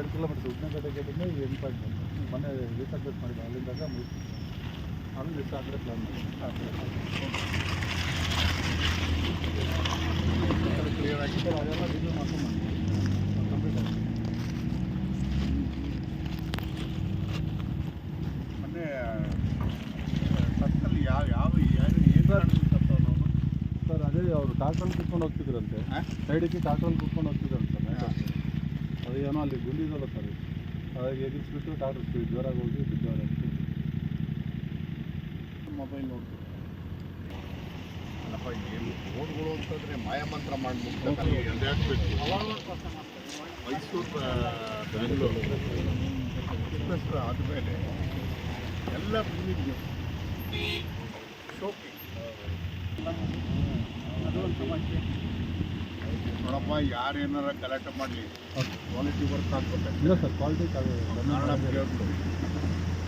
ಎರಡು ಕಿಲೋಮೀಟರ್ ಉದ್ದಿನಕಟ್ಟೆ ಗೇಟಿಂದ ಎಂಟು ಪಾಯಿಂಟ್ ಬಂದು ಮೊನ್ನೆ ರೀಸರ್ಚ್ ಮಾಡಿದ್ದೆ ಅಲ್ಲಿಂದಾಗ ಮುಗಿಸ್ತೀನಿ ಅಲ್ಲಿ ದಿವಸ ಆದರೆ ಪ್ಲಾನ್ ಮಾಡಿ. ಕ್ಲಿಯರ್ ಸರ್ ಅದೆಲ್ಲ ರಿವ್ಯೂ ಮಾಡ್ಕೊಂಡು ಕಂಪ್ಲೀಟ್ ಆಗಿದೆ ಮೊನ್ನೆ ಸರ್ಕಲ್ ಯಾವ ಯಾವ ಏನು ಏನು ಕಾರಣಕ್ಕೆ ಸತ್ತವ್ನು ಅವ್ನು? ಸರ್ ಅದೇ ಅವರು ಟಾಕ್ಟ್ರಲ್ಲಿ ಕುತ್ಕೊಂಡು ಹೋಗ್ತಿದ್ರಂತೆ? ಸೈಡಿಗೆ ಟಾಕ್ಟ್ರಲ್ಲಿ ಕುತ್ಕೊಂಡು ಹೋಗ್ತಿದ್ರಂತೆ. ಸರ್ ಹಾ. ಅದು ಏನೋ ಅಲ್ಲಿ ಗುಂಡಿದಲ್ಲ ಸರ್. ಹಾಗಾಗಿ ಟ್ರಾಕ್ಟರ್ ಸ್ಪೀಡ್ ಜೋರಾಗಿ ಹೋಗಿ ಬಿದ್ದವ್ರೆ ಮೊಬೈಲ್ ನೋಡ್ತೀವಿ ಅಲ್ಲಪ್ಪ ಏನು ಅಂತಂದ್ರೆ ಮಾಯಮಂತ್ರ ಮಾಡ್ಬಿಟ್ಟು ಮೈಸೂರು ಬೆಂಗಳೂರು. ಇನ್ವೆಸ್ಟರ್ ಆದಮೇಲೆ ಎಲ್ಲ ಅದೊಂದು ಶೋಕಿ. ಅದು ಒಂದು ಸಮಸ್ಯೆ. ನೋಡಪ್ಪ ಯಾರು ಏನಾರ ಕಲೆಕ್ಟ್ ಮಾಡಲಿ. ಕ್ವಾಲಿಟಿ ವರ್ಕ್ ಆಗ್ಬೇಕು ಇಲ್ಲ ಸರ್ ಕ್ವಾಲಿಟಿ ಕಾರಣ ಕೇಳ್ಬಿಡು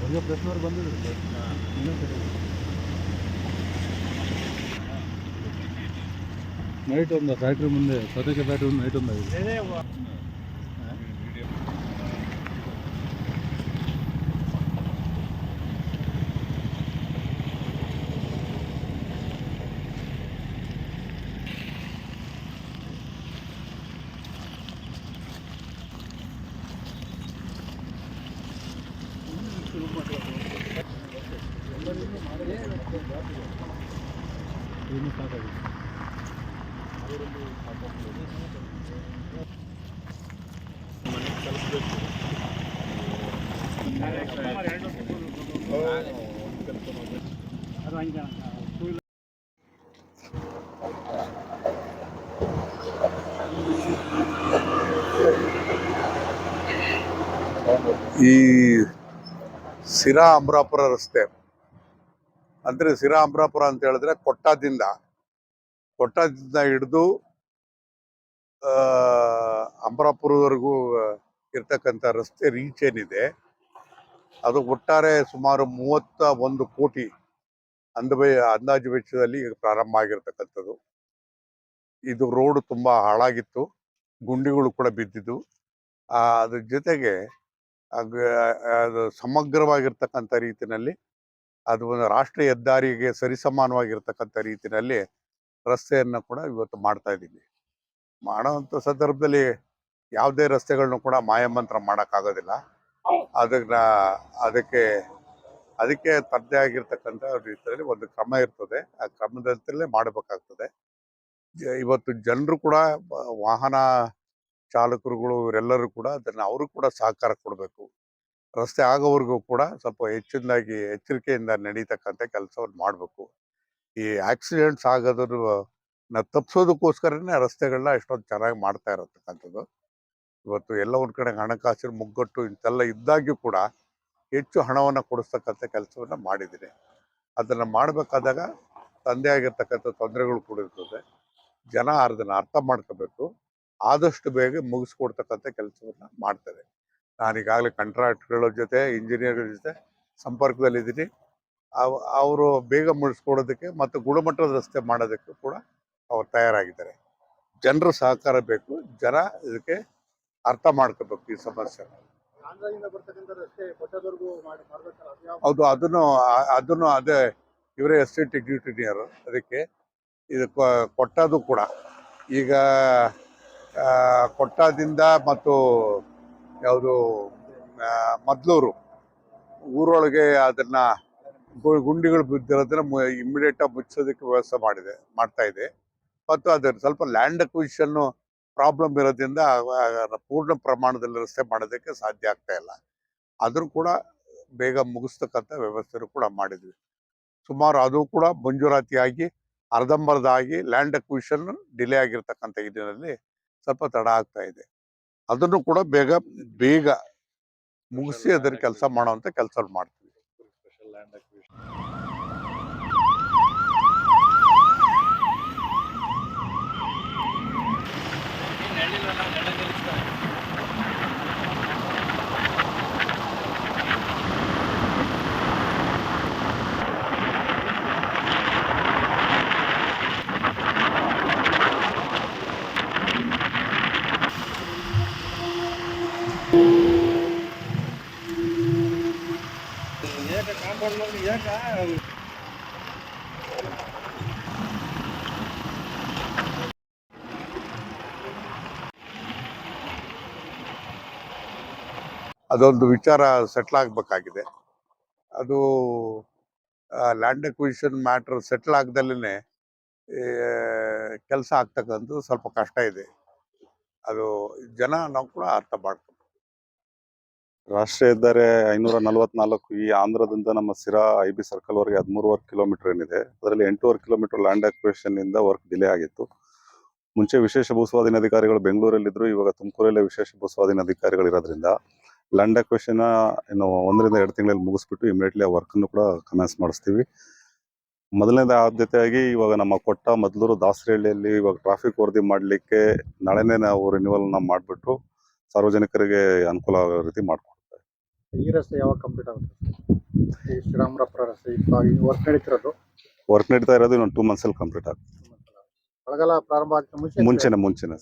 ಈಗ ಪ್ರೆಸ್ನವ್ರು ಬಂದಿದ್ರು ಸರ್. ನೈಟ್ ಒಂದು ಫ್ಯಾಕ್ಟ್ರಿ ಮುಂದೆ ಸದ್ಯಕ್ಕೆ ಫ್ಯಾಕ್ಟ್ರಿ ಮುಂದೆ ನೈಟ್ ಒಂದು ಇನ್ನೂ ಸಾಕಾಗಿದೆ ಕಲಿಸ್ಬೇಕು ಈ ಸಿರಾ ಅಮರಾಪುರ ರಸ್ತೆ. ಅಂದ್ರೆ ಸಿರಾ ಅಮ್ರಾಪುರ ಅಂತ ಹೇಳಿದ್ರೆ ಕೊಟ್ಟದಿಂದ ಕೊಟ್ಟದಿಂದ ಹಿಡಿದು ಅಮರಾಪುರದವರೆಗೂ ಇರ್ತಕ್ಕಂಥ ರಸ್ತೆ ರೀಚ್ ಏನಿದೆ, ಅದು ಒಟ್ಟಾರೆ ಸುಮಾರು ಮೂವತ್ತ ಒಂದು ಕೋಟಿ ಅಂದವೇ ಅಂದಾಜು ವೆಚ್ಚದಲ್ಲಿ ಪ್ರಾರಂಭ ಆಗಿರ್ತಕ್ಕಂಥದ್ದು. ಇದು ರೋಡ್ ತುಂಬಾ ಹಾಳಾಗಿತ್ತು, ಗುಂಡಿಗಳು ಕೂಡ ಬಿದ್ದಿದ್ದು. ಅದ್ರ ಜೊತೆಗೆ ಅದು ಸಮಗ್ರವಾಗಿರ್ತಕ್ಕಂಥ ರೀತಿನಲ್ಲಿ ಅದು ಒಂದು ರಾಷ್ಟ್ರೀಯ ಹೆದ್ದಾರಿಗೆ ಸರಿಸಮಾನವಾಗಿರ್ತಕ್ಕಂಥ ರೀತಿಯಲ್ಲಿ ರಸ್ತೆಯನ್ನು ಕೂಡ ಇವತ್ತು ಮಾಡ್ತಾ ಇದ್ದೀವಿ. ಮಾಡೋವಂಥ ಸಂದರ್ಭದಲ್ಲಿ ಯಾವುದೇ ರಸ್ತೆಗಳನ್ನು ಕೂಡ ಮಾಯಮಂತ್ರ ಮಾಡೋಕ್ಕಾಗೋದಿಲ್ಲ. ಅದನ್ನ ಅದಕ್ಕೆ ಅದಕ್ಕೆ ತದ್ದೇ ಆಗಿರ್ತಕ್ಕಂಥ ರೀತಿಯಲ್ಲಿ ಒಂದು ಕ್ರಮ ಇರ್ತದೆ. ಆ ಕ್ರಮದಲ್ಲೇ ಮಾಡಬೇಕಾಗ್ತದೆ. ಇವತ್ತು ಜನರು ಕೂಡ ವಾಹನ ಚಾಲಕರುಗಳು ಇವರೆಲ್ಲರೂ ಕೂಡ ಅದನ್ನು ಅವರು ಕೂಡ ಸಹಕಾರ ಕೊಡಬೇಕು. ರಸ್ತೆ ಆಗೋವರೆಗೂ ಕೂಡ ಸ್ವಲ್ಪ ಹೆಚ್ಚಿನದಾಗಿ ಎಚ್ಚರಿಕೆಯಿಂದ ನಡೀತಕ್ಕಂಥ ಕೆಲಸವನ್ನು ಮಾಡಬೇಕು. ಈ ಆಕ್ಸಿಡೆಂಟ್ಸ್ ಆಗೋದ್ರ ತಪ್ಪಿಸೋದಕ್ಕೋಸ್ಕರನೇ ರಸ್ತೆಗಳನ್ನ ಎಷ್ಟೊಂದು ಚೆನ್ನಾಗಿ ಮಾಡ್ತಾ ಇರತಕ್ಕಂಥದ್ದು. ಇವತ್ತು ಎಲ್ಲ ಒಂದು ಕಡೆ ಹಣಕಾಸಿನ ಮುಗ್ಗಟ್ಟು ಇಂಥೆಲ್ಲ ಇದ್ದಾಗ್ಯೂ ಕೂಡ ಹೆಚ್ಚು ಹಣವನ್ನು ಕೊಡಿಸ್ತಕ್ಕಂಥ ಕೆಲಸವನ್ನು ಮಾಡಿದ್ದೀನಿ. ಅದನ್ನು ಮಾಡಬೇಕಾದಾಗ ತಂದೆ ಆಗಿರ್ತಕ್ಕಂಥ ತೊಂದರೆಗಳು ಕೂಡ ಇರ್ತದೆ. ಜನ ಅದನ್ನು ಅರ್ಥ ಮಾಡ್ಕೋಬೇಕು. ಆದಷ್ಟು ಬೇಗ ಮುಗಿಸ್ಕೊಡ್ತಕ್ಕಂಥ ಕೆಲಸವನ್ನು ಮಾಡ್ತಾರೆ ನಾನು ಈಗಾಗಲೇ ಕಾಂಟ್ರಾಕ್ಟ್ಗಳ ಜೊತೆ ಇಂಜಿನಿಯರ್ಗಳ ಜೊತೆ ಸಂಪರ್ಕದಲ್ಲಿದ್ದೀನಿ. ಅವ್- ಅವರು ಬೇಗ ಮುಗಿಸ್ಕೊಡೋದಕ್ಕೆ ಮತ್ತು ಗುಣಮಟ್ಟದ ರಸ್ತೆ ಮಾಡೋದಕ್ಕೆ ಕೂಡ ಅವ್ರು ತಯಾರಾಗಿದ್ದಾರೆ. ಜನರ ಸಹಕಾರ ಬೇಕು ಜನ ಇದಕ್ಕೆ ಅರ್ಥ ಮಾಡ್ಕೋಬೇಕು ಈ ಸಮಸ್ಯೆ ಹೌದು ಅದನ್ನು ಅದನ್ನು ಅದೇ ಇವರೇ ಎಸ್ಟೇಟ್ ಎಕ್ಸಿಕ್ಯೂಟಿವ್ ಅದಕ್ಕೆ ಇದು ಕೊಟ್ಟದು ಕೂಡ. ಈಗ ಕೊಟ್ಟದಿಂದ ಮತ್ತು ಯಾವುದು ಮದ್ಲೂರು ಊರೊಳಗೆ ಅದನ್ನ ಗುಂಡಿಗಳು ಬಿದ್ದಿರೋದನ್ನ ಇಮಿಡಿಯೇಟ್ ಆಗಿ ಮುಚ್ಚೋದಕ್ಕೆ ವ್ಯವಸ್ಥೆ ಮಾಡಿದೆ, ಮಾಡ್ತಾ ಇದೆ. ಮತ್ತು ಅದರ ಸ್ವಲ್ಪ ಲ್ಯಾಂಡ್ ಅಕ್ವಿಷನ್ ಪ್ರಾಬ್ಲಮ್ ಇರೋದ್ರಿಂದ ಪೂರ್ಣ ಪ್ರಮಾಣದಲ್ಲಿ ರಸ್ತೆ ಮಾಡೋದಕ್ಕೆ ಸಾಧ್ಯ ಆಗ್ತಾ ಇಲ್ಲ. ಅದನ್ನು ಕೂಡ ಬೇಗ ಮುಗಿಸ್ತಕ್ಕಂಥ ವ್ಯವಸ್ಥೆನೂ ಕೂಡ ಮಾಡಿದ್ವಿ. ಸುಮಾರು ಅದು ಕೂಡ ಮಂಜೂರಾತಿಯಾಗಿ, ಅರ್ಧಂಬರ್ಧ ಆಗಿ ಲ್ಯಾಂಡ್ ಅಕ್ವಿಷನ್ ಡಿಲೇ ಆಗಿರ್ತಕ್ಕಂಥ ಇದರಲ್ಲಿ ಸ್ವಲ್ಪ ತಡ ಆಗ್ತಾ ಇದೆ. ಅದನ್ನು ಕೂಡ ಬೇಗ ಬೇಗ ಮುಗಿಸಿ ಅದರ ಕೆಲಸ ಮಾಡುವಂತ ಕೆಲಸ ಮಾಡ್ತೀವಿ. ಅದೊಂದು ವಿಚಾರ ಸೆಟ್ಲ್ ಆಗಬೇಕಾಗಿದೆ. ಅದು ಲ್ಯಾಂಡ್ ಅಕ್ವಿಷನ್ ಮ್ಯಾಟ್ರ್ ಸೆಟ್ಲ್ ಆಗ್ದಲೇ ಕೆಲಸ ಆಗ್ತಕ್ಕಂಥದ್ದು ಸ್ವಲ್ಪ ಕಷ್ಟ ಇದೆ. ಅದು ಜನ ನಾವು ಕೂಡ ಅರ್ಥ ಮಾಡ್ಕೊ. ರಾಷ್ಟ್ರೀಯ ಹೆದ್ದಾರಿ ಐನೂರ ನಲವತ್ನಾಲ್ಕು ಈ ಆಂಧ್ರದಿಂದ ನಮ್ಮ ಸಿರಾ ಐ ಬಿ ಸರ್ಕಲ್ ವರೆಗೆ ಹದಿಮೂರುವರೆ ಕಿಲೋಮೀಟರ್ ಏನಿದೆ, ಅದರಲ್ಲಿ ಎಂಟೂವರೆ ಕಿಲೋಮೀಟರ್ ಲ್ಯಾಂಡ್ ಆಕ್ಯುಪೇಷನ್ ಇಂದ ವರ್ಕ್ ಡಿಲೇ ಆಗಿತ್ತು. ಮುಂಚೆ ವಿಶೇಷ ಭೂಸ್ವಾಧೀನ ಅಧಿಕಾರಿಗಳು ಬೆಂಗಳೂರಲ್ಲಿದ್ದರು ಇವಾಗ ತುಮಕೂರಲ್ಲೇ ವಿಶೇಷ ಭೂಸ್ವಾಧೀನ ಅಧಿಕಾರಿಗಳು ಇರೋದ್ರಿಂದ ಲ್ಯಾಂಡ್ ಆಕ್ಯುಪೇಷನ್ ಇನ್ನು ಒಂದರಿಂದ ಎರಡು ತಿಂಗಳಲ್ಲಿ ಮುಗಿಸ್ಬಿಟ್ಟು ಇಮಿಡಿಯೇಟ್ಲಿ ಆ ವರ್ಕನ್ನು ಕೂಡ ಕಮೆನ್ಸ್ ಮಾಡಿಸ್ತೀವಿ. ಮೊದಲನೇದ ಆದ್ಯತೆಯಾಗಿ ಇವಾಗ ನಮ್ಮ ಕೊಟ್ಟ ಮೊದಲೂರು ದಾಸರಹಳ್ಳಿಯಲ್ಲಿ ಇವಾಗ ಟ್ರಾಫಿಕ್ ವರದಿ ಮಾಡಲಿಕ್ಕೆ ನಾಳೆನೇ ನಾವು ರಿನ್ಯೂವಲ್ ನಾವು ಮಾಡಿಬಿಟ್ಟು ಸಾರ್ವಜನಿಕರಿಗೆ ಅನುಕೂಲ ಆಗೋ ರೀತಿ ಮಾಡ್ಕೊಡ್ತೀವಿ ಈ ರಸ್ತೆ ಯಾವಾಗ ಕಂಪ್ಲೀಟ್ ಆಗುತ್ತೆ? ಈ ಶ್ರೀರಾಮಪುರ ರಸ್ತೆ ವರ್ಕ್ ನಡೀತಿರೋದು? ವರ್ಕ್ ನಡೀತಾ ಇರೋದು ಇನ್ನೊಂದು ಟೂ ಮಂತ್ಸ್ ಅಲ್ಲಿ ಕಂಪ್ಲೀಟ್ ಆಗುತ್ತೆ. ಮಳೆಗಾಲ ಪ್ರಾರಂಭ ಆಗ್ತಾ ಮುಂಚೆ ಮುಂಚೆನೆ ಮುಂಚೆನೆ